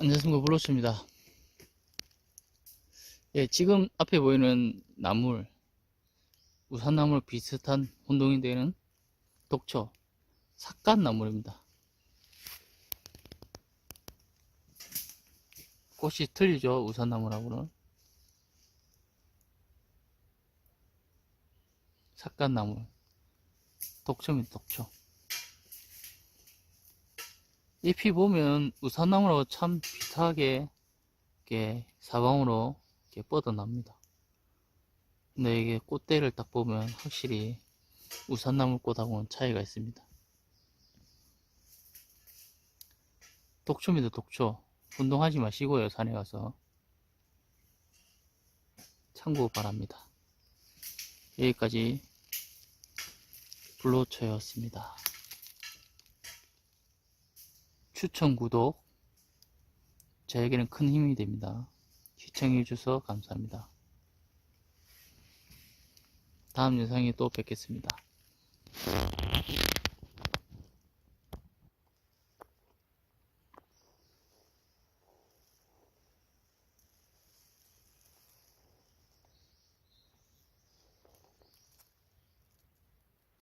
안녕하십니까 블로스입니다. 예, 지금 앞에 보이는 나물 우산나물 비슷한 혼동이 되는 독초 삭간나물입니다. 꽃이 틀리죠 우산나물하고는. 삭간나물 독초입니다 독초 잎이 보면 우산나무라고 참 비슷하게 이렇게 사방으로 이렇게 뻗어납니다. 근데 이게 꽃대를 딱 보면 확실히 우산나무 꽃하고는 차이가 있습니다. 독초입니다, 독초. 운동하지 마시고요, 산에 가서. 참고 바랍니다. 여기까지 블로초였습니다. 추천, 구독, 저에게는 큰 힘이 됩니다. 시청해주셔서 감사합니다. 다음 영상에 또 뵙겠습니다.